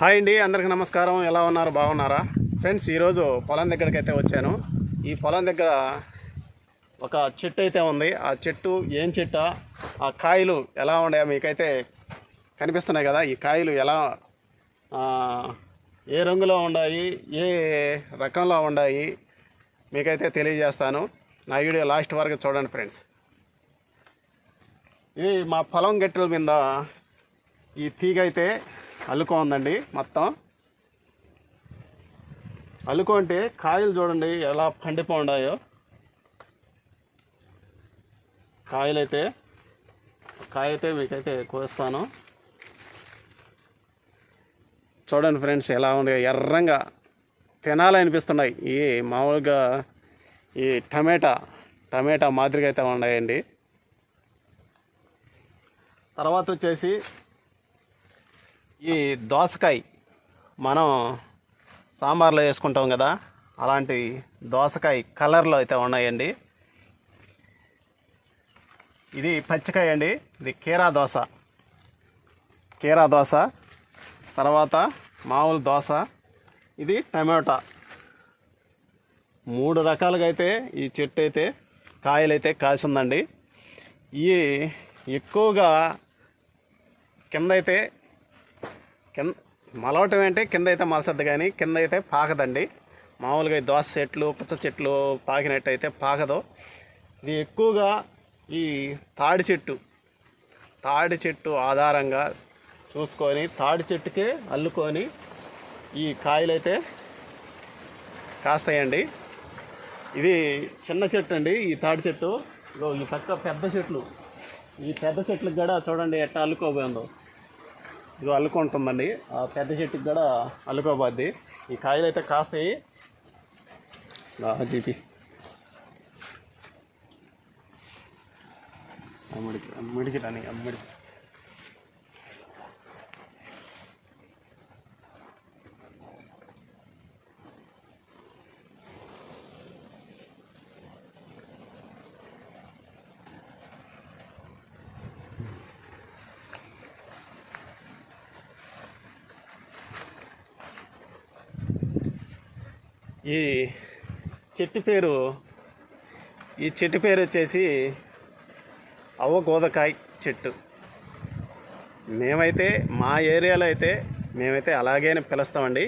Hi అండి అందరికీ నమస్కారం. ఎలా ఉన్నారు? బాగున్నారా? ఫ్రెండ్స్ ఈరోజు పొలం దగ్గరికి అయితే వచ్చాను. ఈ పొలం దగ్గర ఒక చెట్టు అయితే ఉంది. ఆ చెట్టు ఏం చెట్ట? ఆ కాయలు ఎలా ఉన్నాయో మీకైతే కనిపిస్తున్నాయి కదా? ఈ కాయలు ఎలా ఏ రంగులో ఉన్నాయి? ఏ రకంలో ఉన్నాయి? మీకైతే తెలియజేస్తాను. నా వీడియో లాస్ట్ వరకు చూడండి ఫ్రెండ్స్. ఇది మా పొలం గట్టెల మీద ఈ తీగ అయితే అల్లుకో ఉందండి మొత్తం. అల్లుకో అంటే కాయలు చూడండి ఎలా పండిపో ఉన్నాయో. కాయలు అయితే అయితే మీకైతే కోస్తాను. చూడండి ఫ్రెండ్స్ ఎలా ఉంది. ఎర్రంగా తినాలనిపిస్తున్నాయి ఈ మామూలుగా ఈ టమాటా టమాటా మాదిరిగా అయితే ఉన్నాయండి. తర్వాత వచ్చేసి ఈ దోసకాయ మనం సాంబార్లో వేసుకుంటాం కదా అలాంటి దోసకాయ కలర్లో అయితే ఉన్నాయండి. ఇది పచ్చికాయ అండి ఇది కీరా దోస. కీరా దోస తర్వాత మామూలు దోస ఇది టమాటా. మూడు రకాలుగా అయితే ఈ చెట్టు అయితే కాయలు అయితే కాసిందండి. ఈ ఎక్కువగా కింద అయితే కింద మలవటం అంటే కింద అయితే మలసద్దు కానీ కింద అయితే పాకదండి. మామూలుగా దోస చెట్లు పుచ్చ చెట్లు పాకినట్టు అయితే పాకదు. ఇది ఎక్కువగా ఈ తాడి చెట్టు తాడి చెట్టు ఆధారంగా చూసుకొని తాడి చెట్టుకే అల్లుకొని ఈ కాయలైతే కాస్తాయండి. ఇది చిన్న చెట్టు అండి ఈ తాడి చెట్టు. ఈ పక్క పెద్ద చెట్లు. ఈ పెద్ద చెట్లకు కూడా చూడండి ఎట్లా అల్లుకోబోయిందో. ఇది అల్లుకుంటుందండి ఆ పెద్ద చెట్టుకి కూడా అల్లుకోబోద్ది ఈ కాయలు అయితే కాస్తాయి. జీపి అమ్మడికి అమ్మడికి రాని అమ్మడికి. ఈ చెట్టు పేరు ఈ చెట్టు పేరు వచ్చేసి అవ్వగోదకాయ చెట్టు. మేమైతే మా ఏరియాలో అయితే మేమైతే అలాగే పిలుస్తామండి.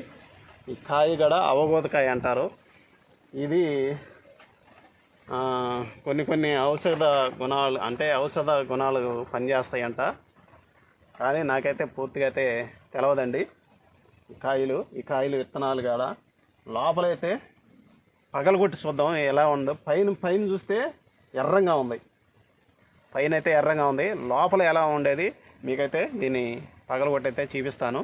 ఈ కాయ కూడా అవగోదకాయ అంటారు. ఇది కొన్ని కొన్ని ఔషధ గుణాలు అంటే ఔషధ గుణాలు పనిచేస్తాయంట. కానీ నాకైతే పూర్తిగా అయితే తెలవదండి. కాయలు ఈ కాయలు విత్తనాలు కాడ లోపలైతే పగలగొట్టి చూద్దాం ఎలా ఉందో. పైన పైన చూస్తే ఎర్రంగా ఉంది. పైన అయితే ఎర్రంగా ఉంది. లోపల ఎలా ఉండేది మీకైతే దీన్ని పగలగొట్టి అయితే చూపిస్తాను.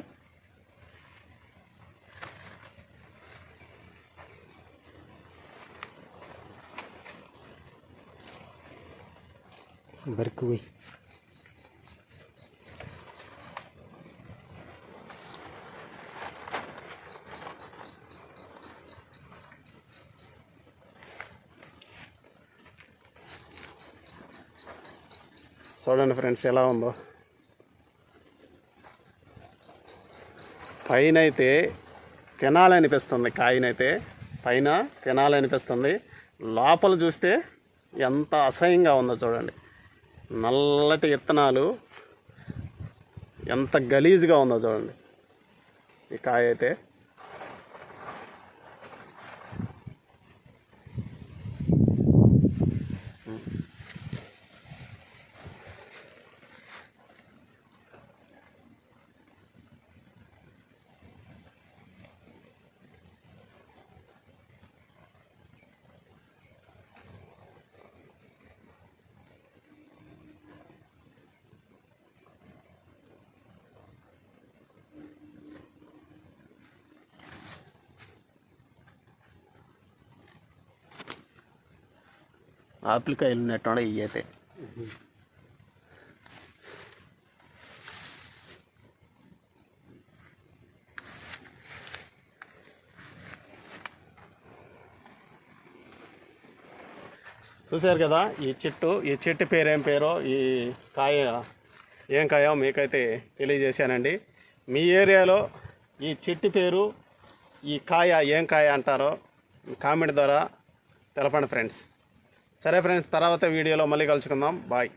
బరుకువి చూడండి ఫ్రెండ్స్ ఎలా ఉందో. పైన అయితే తినాలనిపిస్తుంది కాయనైతే పైన తినాలనిపిస్తుంది. లోపల చూస్తే ఎంత అసహ్యంగా ఉందో చూడండి. నల్లటి విత్తనాలు ఎంత గలీజ్గా ఉందో చూడండి. ఈ కాయ అయితే ఆపిల్కాయలు ఉన్నట్టు ఇవి అయితే చూశారు కదా ఈ చెట్టు ఈ చెట్టు పేరు ఏం పేరో ఈ కాయ ఏం కాయో మీకైతే తెలియజేశానండి. మీ ఏరియాలో ఈ చెట్టు పేరు ఈ కాయ ఏం కాయ అంటారో కామెంట్ ద్వారా తెలపండి ఫ్రెండ్స్. సరే ఫ్రెండ్స్ తర్వాత వీడియోలో మళ్ళీ కలుసుకుందాం. బాయ్.